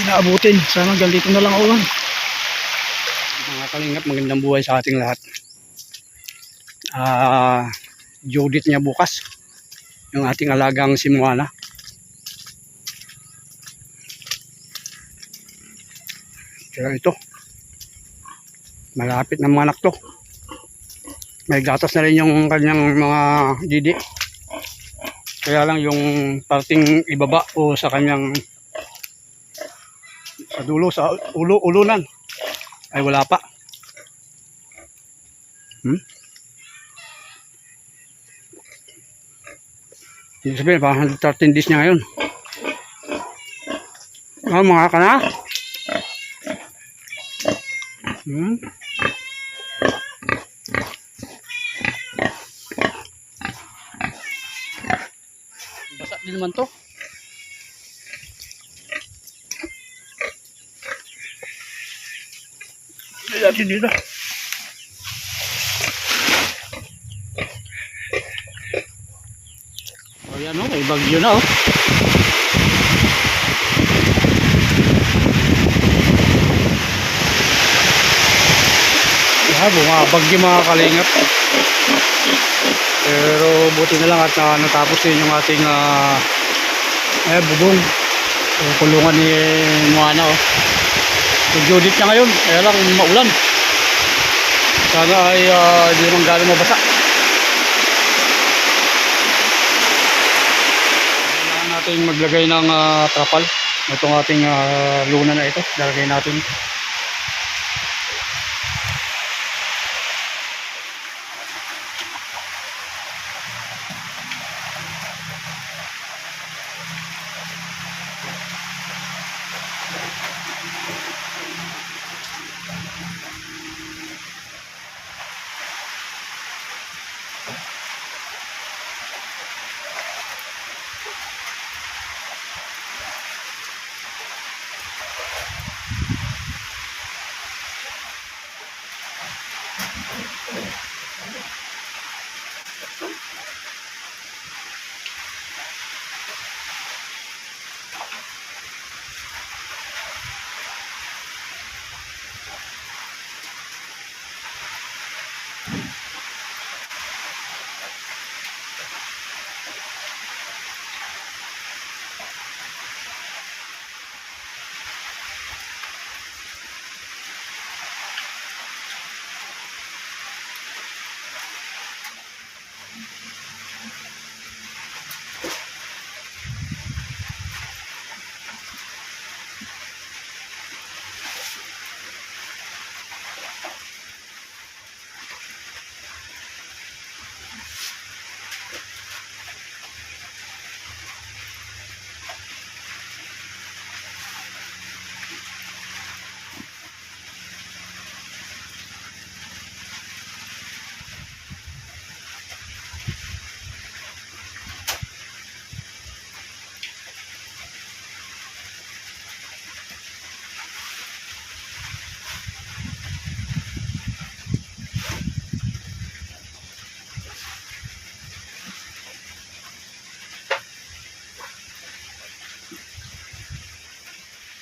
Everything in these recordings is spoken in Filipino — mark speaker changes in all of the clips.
Speaker 1: inaabutin. Sana ganito na lang ulan.
Speaker 2: Mga kalingap, magandang buhay sa ating lahat. Ah, Judith niya bukas. Yung ating alagang si Moana. Kaya ito. Malapit na mga anak to. May gatas na rin yung kanyang mga didi. Kaya lang yung parting ibaba o sa kanyang sa dulo, sa ulo, ulunan ay wala pa. Hmm? Ibig sabihin, parang 13 days niya ngayon. Ah, mga ka na? Hmm? Basa din naman to. Lagi dito. O yan o, may bagyo na o. Yeah, bumabagyo mga kalingap. Pero buti na lang at na, natapos din yung ating uh, eh, bubong. Kulungan ni Moana o. So, Judith niya ngayon, kaya lang maulan. Sana ay ah, hindi naman galing mabasa. Kailangan natin maglagay ng ah, trapal. Itong ating ah, luna na ito. Lalagay natin.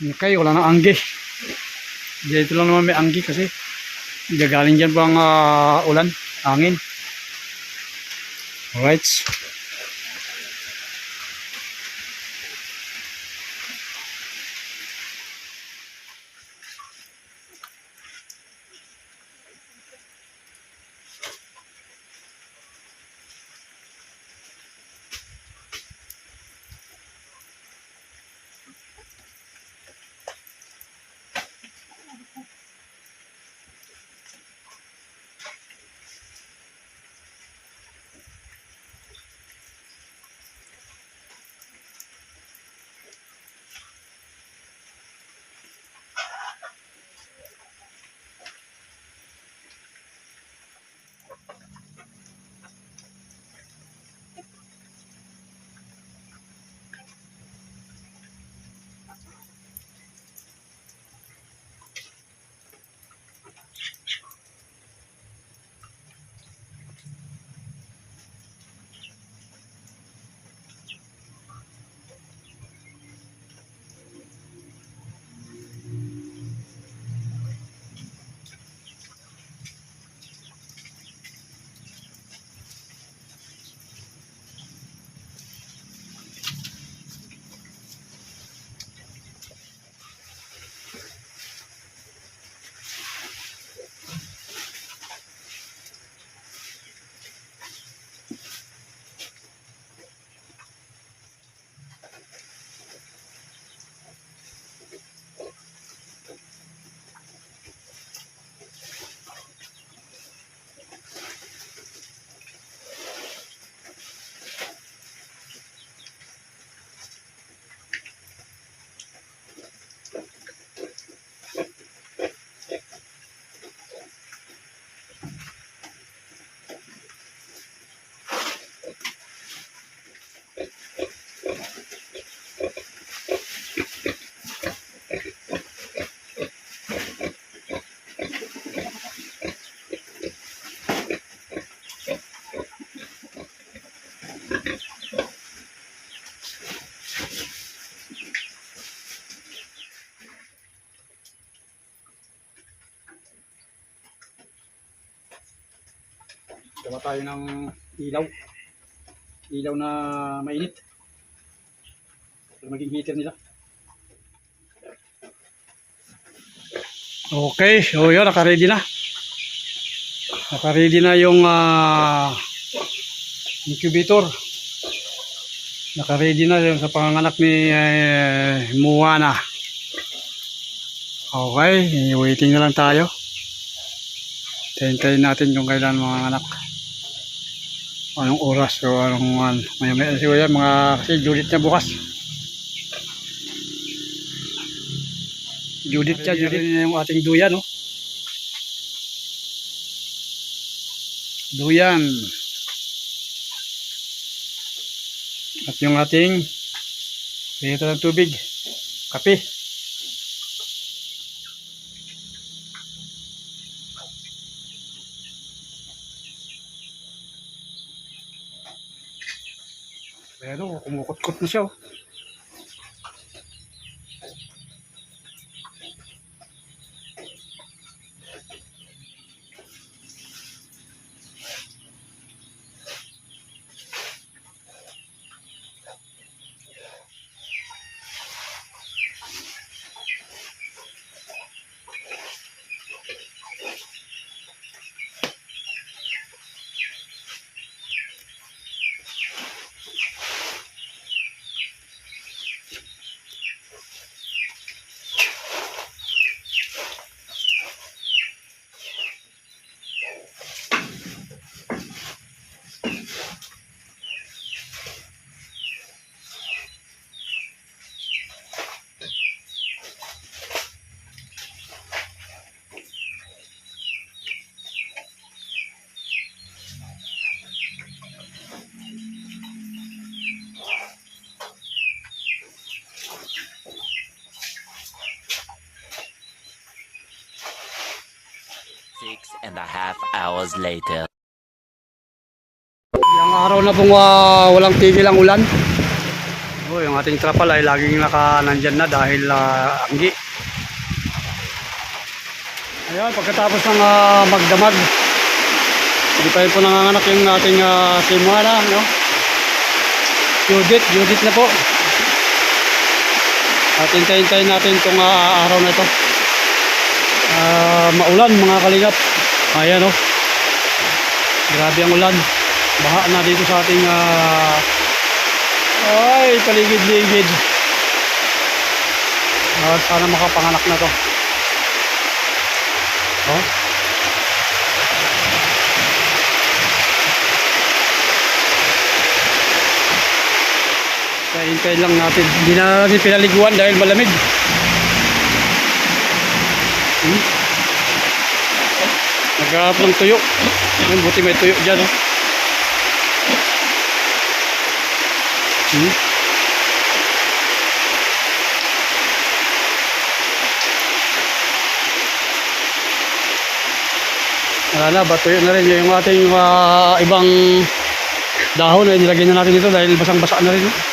Speaker 2: Okay, wala nang anggi. Dito lang naman may anggi kasi gagaling dyan pa ang ah, ulan, hangin. Alright. Tayo ng ilaw. Ilaw na mainit. Para maging heater nila. Okay, so yun, naka-ready na. Naka-ready na yung ah, incubator. Naka-ready na yung sa panganganak ni eh, Moana. Okay, waiting na lang tayo. Hintayin natin kung kailan mga anak. Anong oras o anong ano. May may siguro yan, mga kasi Judith na bukas. Judith siya, Judith na yung ating duyan, no? Duyan. At yung ating dito ng tubig. Kape. Pero kumukot-kot na
Speaker 3: and a half hours later.
Speaker 2: Ilang araw na pong ah, walang tigil ang ulan. Oh, yung ating trapal ay laging naka nandyan na dahil ah, anggi. Ayan, pagkatapos ng ah, magdamag, hindi pa rin po nanganganak yung ating uh, simwana, no? Judith, Judith na po. At hintayin-hintayin natin itong ah, araw na ito. Ah, maulan mga kalingap. Ayan, oh. Grabe ang ulan. Baha na dito sa ating ah, ay paligid-ligid. Ah, sana makapanganak na to. Oh. Kaya hintayin lang natin. Hindi na natin pinaliguan dahil malamig. Hmm? Naghahanap ng tuyo. Ayun, buti may tuyo dyan. Oh. Hmm? Wala na, batuyo na rin yung ating ah, ibang dahon na nilagay na natin dito dahil basang-basa na rin. oh.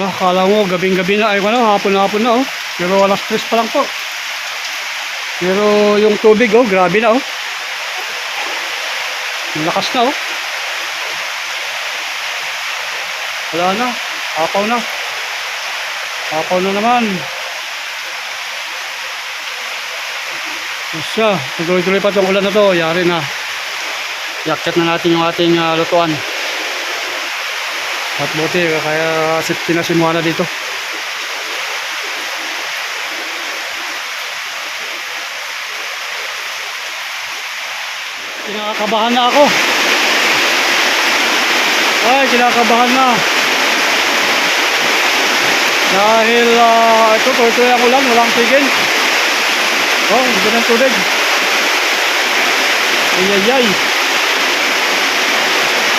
Speaker 2: Ah, kala mo gabing-gabi na, ay ano, hapon-hapon na oh. Pero alas tres pa lang po. Pero yung tubig oh, grabe na oh. Lakas na oh. Wala na, apaw na. Apaw na naman. Siya, tuloy-tuloy pa itong ulan na to, yari na. Yakyat na natin yung ating ah, lutuan. At buti, kaya safety na si Moana dito. Kinakabahan na ako. Ay, kinakabahan na. Dahil ah, ito, tuloy-tuloy ang ulan, walang tigil. Oh, hindi ng tubig. Ay, ay, ay.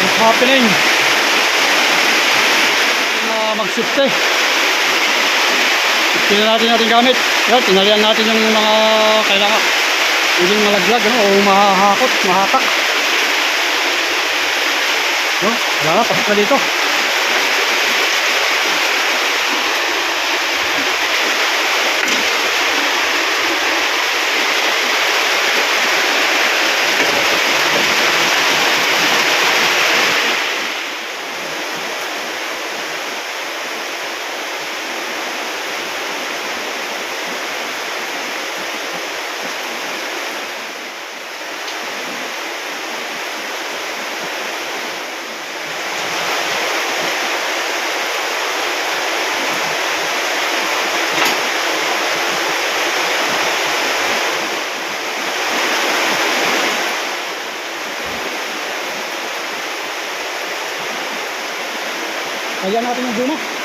Speaker 2: What's happening? Magsipte. Tingnan natin natin gamit. Yan, tinalian natin yung mga kailangan. Hindi malaglag, ano, o mahahakot, mahatak. No, wala na, pasok na dito. Kaya natin yung guma.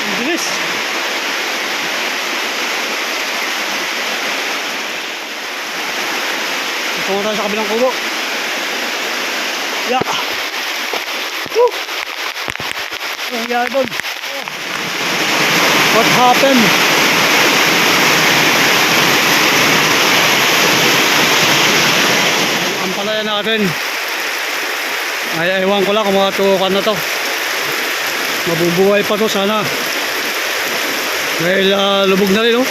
Speaker 2: Ang bilis. Ito tayo sa kabilang kubo. Yeah. Woo! Ano nangyari doon? What happened? Ang palaya natin. Ay, ewan matukan na to. Mabubuhay pa to sana. Dahil ah, lubog na rin oh.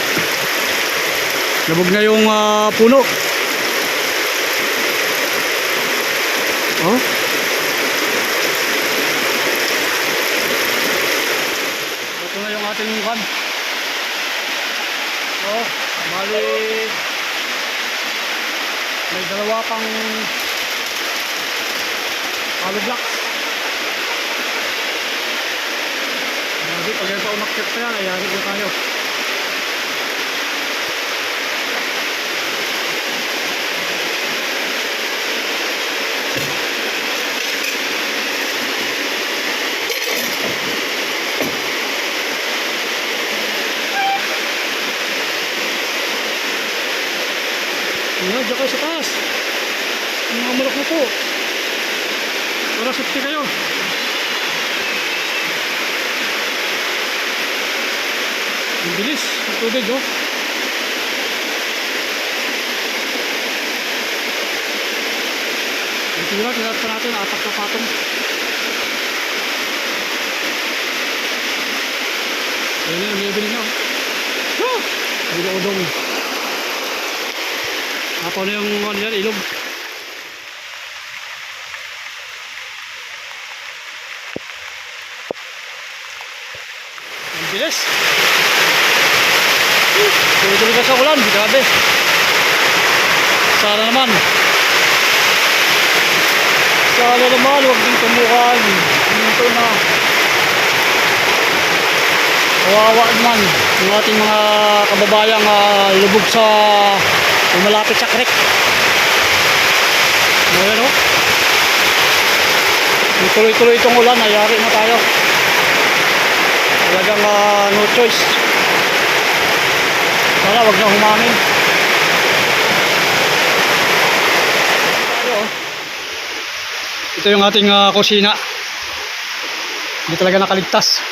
Speaker 2: Lubog na yung ah, puno. Oh. Ito na yung ating kan. Oh, bali may dalawa pang hollow blocks. Grabe, pag ito umakyat pa yan, ayari ko tayo. Yan, dyan kayo sa taas. Ang mga mulok na po. Para safety kayo. Ang bilis. Ang tubig, oh. Tira, tira pa natin, apat na patong. Ayun na, level na. Ah! Udong-udong. Ako na yung ano yan, ilog. Bilis. Tuloy-tuloy ka sa ulan, grabe. Sana naman. Sana naman, huwag din tumukan. Ito na. Kawawa naman yung ating mga kababayang ah, lubog sa malapit sa creek. Ayan o. Kung tuloy-tuloy itong ulan, ayari na tayo. Talagang ah, no choice. Sana wag na oh. Ito yung ating ah, kusina. Hindi talaga nakaligtas.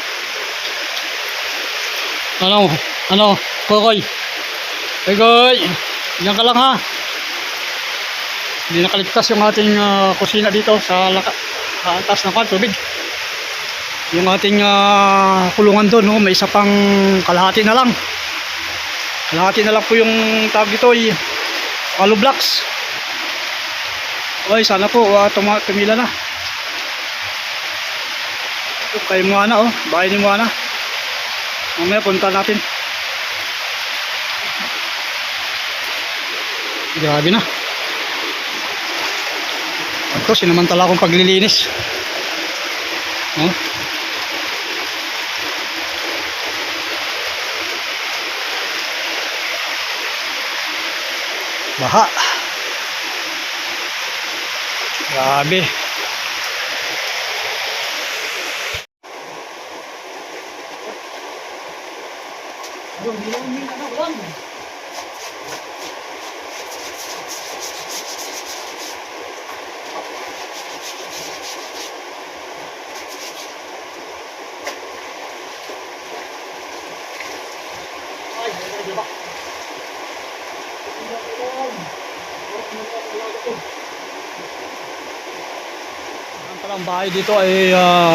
Speaker 2: Ano? Ano? Kokoy. Kokoy. Diyan ka lang ha. Hindi nakaligtas yung ating ah, kusina dito sa sa taas ng kwan, tubig. Yung ating ah, kulungan doon, no? may isa pang kalahati na lang. Kalahati na lang po yung tawag dito ay hollow blocks. Sana po uh, tuma tumila na. Ito kay Moana oh, bahay ni Moana. Mamaya punta natin. Grabe na. Ito, sinamantala akong paglilinis. Oh. Baha. Grabe. Ang bahay dito ay ah,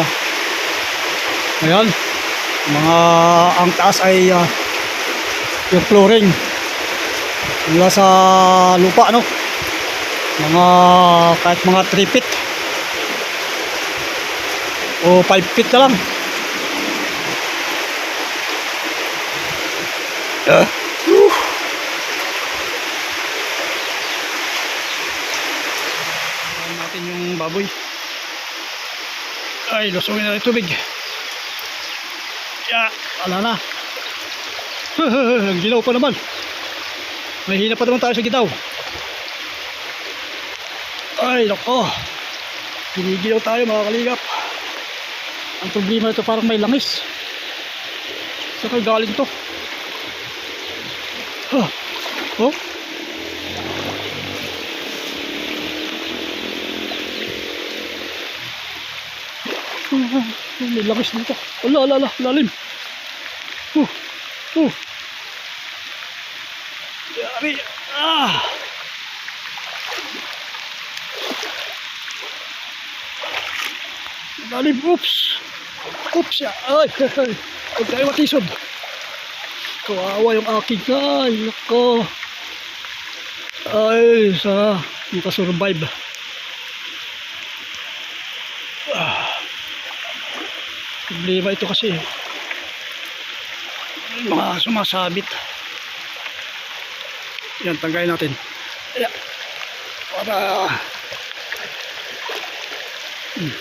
Speaker 2: ayan mga ang taas ay ah, yung flooring. Mula sa lupa no mga kahit mga 3 feet. O 5 feet na lang. Ah. Whew. Ayan natin yung baboy ay, lusungin na yung tubig. Ya, wala na. Ang gilaw pa naman. Mahina pa naman tayo sa gitaw. Ay, nako. Ginigilaw tayo mga kalingap. Ang problema ito parang may langis. Saan kayo galing to? Oh. Oh. May langis dito. Ala, ala, ala, lalim. Uh, uh. Yari. Ah. Lalim, oops. Oops, ya. Ay, ay. Huwag tayo matisod. Kawawa yung aking ay, nako. Ay, sana makasurvive. Ah. Problema ito kasi mga sumasabit. Yan, tanggayin natin. Ayan. Para Hmm.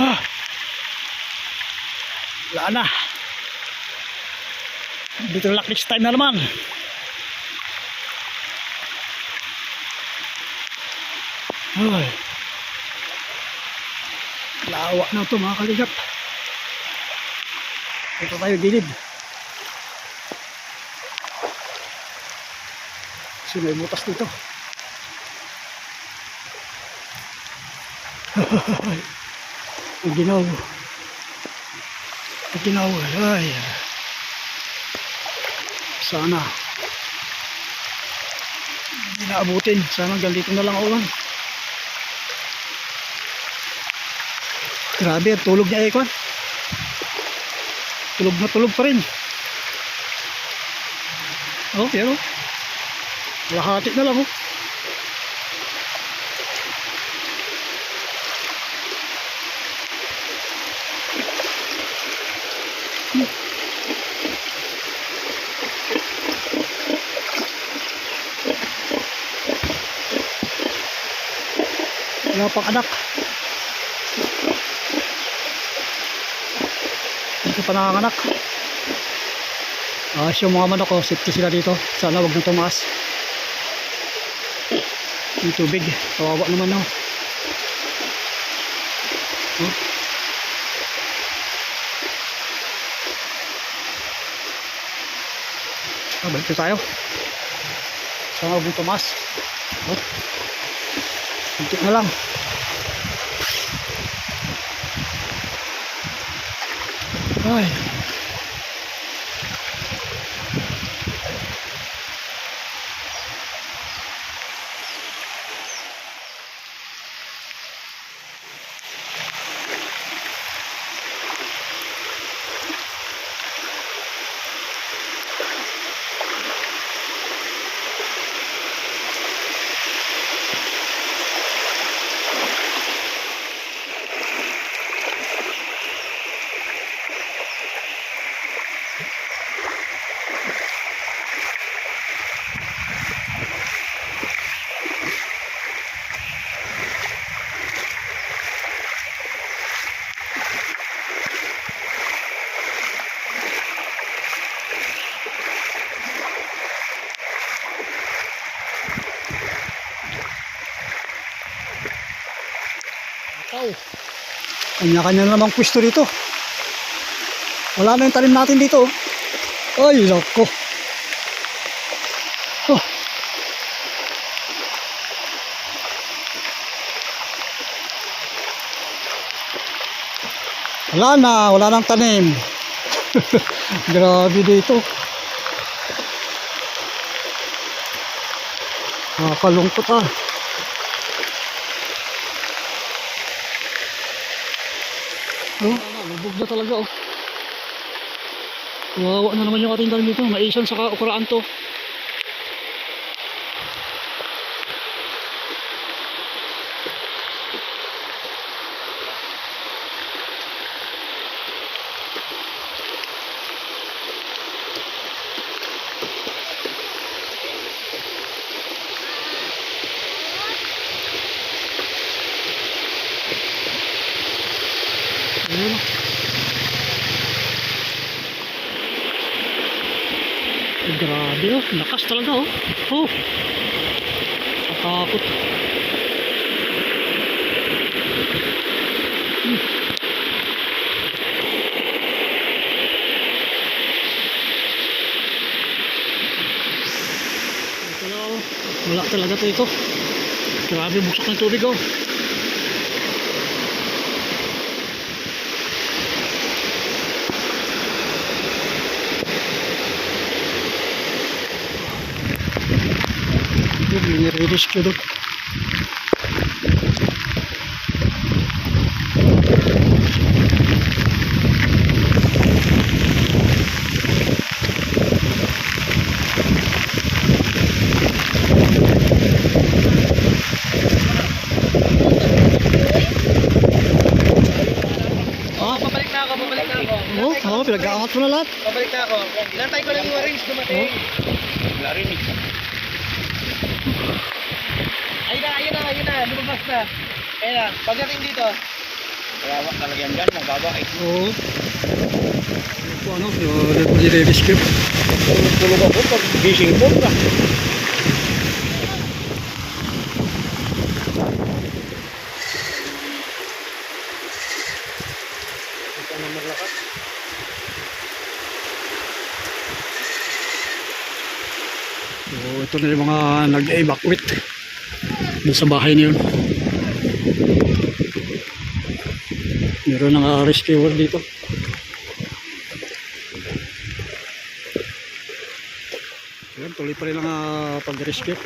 Speaker 2: Ah. Wala na. Dito luck next time na naman. Ay. Lawa na ito mga kaligap. Ito tayo gilid. Kasi may butas dito. Ang ginaw. Ang ginaw. Ay. Sana. Hindi naabutin. Sana hanggang dito na lang ang ulan. Grabe, tulog niya Ekon. Tulog na tulog pa rin. Oh, pero lahati na lang oh. Wala pang anak. Dito pa nanganganak. Ah, yung mga manok ko, safety sila dito. Sana wag na tumaas. Yung tubig, kawawa naman oh. Oh. Ah, balik tayo. Sana wag na tumaas. Oh. Kunti na lang. Ay. Kanya-kanya na namang pwesto dito. Wala na yung talim natin dito. oh. Ay, loko. Oh. Wala na, wala nang tanim. Grabe dito. Nakakalungkot ah. Oh, lubog na talaga oh. Kawawa na naman yung ating dami dito. Maisan sa ukuraan to. Ayun. Ay, grabe oh. Lakas talaga oh. Oh. Nakakot. Hmm. Ito na oh. Wala talaga to ito. Grabe buksak ng tubig oh. Yung nire-rescue doon.
Speaker 4: Oh, pabalik na ako, pabalik na ako.
Speaker 2: Oo, oh, mo na lahat.
Speaker 4: Pabalik na ako. Inantay ko lang yung orange dumating. Wala rin Ayun na, ayun na, ayun na. Lumabas na. Ayun na, pagdating dito. Kawawa talaga yan dyan, mababa eh.
Speaker 2: Oo. Ito ano, yung nire-rescue.
Speaker 4: Tulog ako pag gising ko. Ito na maglakas.
Speaker 2: So, ito na yung mga nag-evacuate dun sa bahay niyo. Meron ng rescuer dito. Ayan, tuloy pa rin ang ah, pag-rescue.